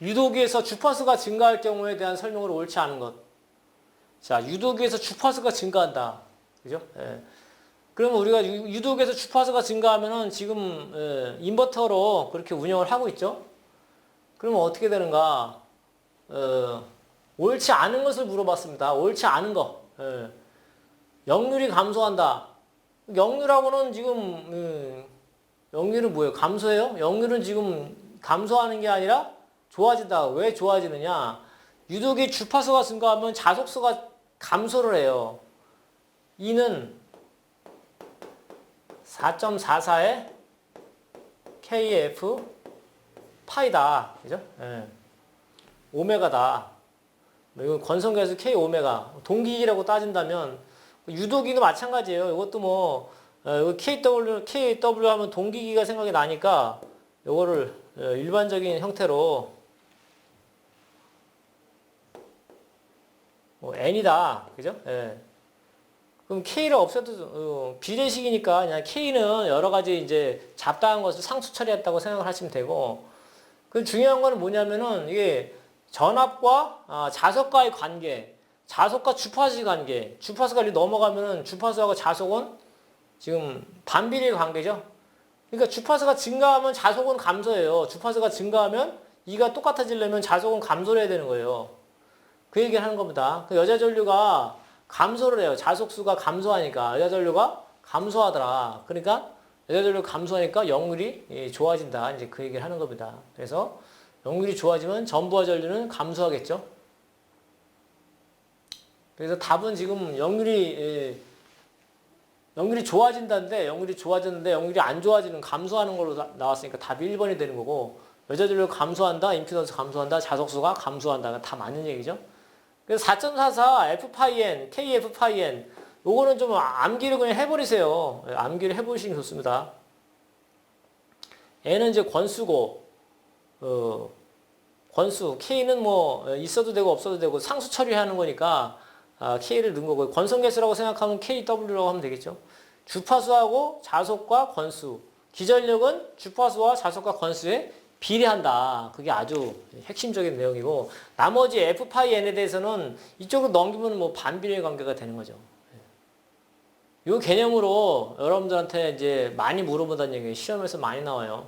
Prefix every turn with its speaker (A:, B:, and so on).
A: 유도기에서 주파수가 증가할 경우에 대한 설명으로 옳지 않은 것. 자, 유도기에서 주파수가 증가한다. 그죠? 예. 그러면 우리가 유- 유도기에서 주파수가 증가하면은 지금 예, 인버터로 그렇게 운영을 하고 있죠. 그러면 어떻게 되는가? 어, 옳지 않은 것을 물어봤습니다. 옳지 않은 거. 예. 역률이 감소한다. 역률하고는 지금 음, 역률은 뭐예요? 감소해요? 역률은 지금 감소하는 게 아니라 좋아진다. 왜 좋아지느냐? 유독이 주파수가 증가하면 자속수가 감소를 해요. 이는 4.44의 KF 파이다. 그죠? 예. 오메가다. 뭐 이건 권성계에서 K 오메가. 동기라고 따진다면 유도기도 마찬가지예요. 이것도 뭐 어, KW KW 하면 동기기가 생각이 나니까 요거를 어, 일반적인 형태로 뭐 n이다. 그죠? 예. 그럼 k를 없애도 어, 비례식이니까 그냥 k는 여러 가지 이제 잡다한 것을 상수 처리했다고 생각을 하시면 되고 그 중요한 거는 뭐냐면은 이게 전압과 아, 자석과의 관계, 자석과 주파수의 관계, 주파수가 이렇게 넘어가면은 주파수하고 자석은 지금 반비례 관계죠. 그러니까 주파수가 증가하면 자석은 감소해요. 주파수가 증가하면 이가 똑같아지려면 자석은 감소를 해야 되는 거예요. 그 얘기를 하는 겁니다. 그 여자 전류가 감소를 해요. 자석수가 감소하니까 여자 전류가 감소하더라. 그러니까 여자 전류 감소하니까 역률이 예, 좋아진다. 이제 그 얘기를 하는 겁니다. 그래서 역률이 좋아지면 전부와 전류는 감소하겠죠. 그래서 답은 지금 역률이 예, 역률이 좋아진다는데 역률이 좋아졌는데 역률이 안 좋아지는 감소하는 걸로 나- 나왔으니까 답이 1번이 되는 거고 여자 전류 감소한다. 임피던스 감소한다. 자석수가 감소한다. 다 맞는 얘기죠. 그래서 4.44 F 파이 N, K F 파이 N 요거는 좀 암기를 그냥 해버리세요. 예, 암기를 해보시는 게 좋습니다. N은 이제 권수고, 어, 권수, K는 뭐 어, 있어도 되고 없어도 되고 상수 처리하는 거니까 아, K를 넣은 거고 권성계수라고 생각하면 KW라고 하면 되겠죠. 주파수하고 자속과 권수, 기전력은 주파수와 자속과 권수에 비례한다. 그게 아주 핵심적인 내용이고 나머지 F 파이 N에 대해서는 이쪽으로 넘기면 뭐 반비례 관계가 되는 거죠. 이 개념으로 여러분들한테 이제 많이 물어보다는 얘기 시험에서 많이 나와요.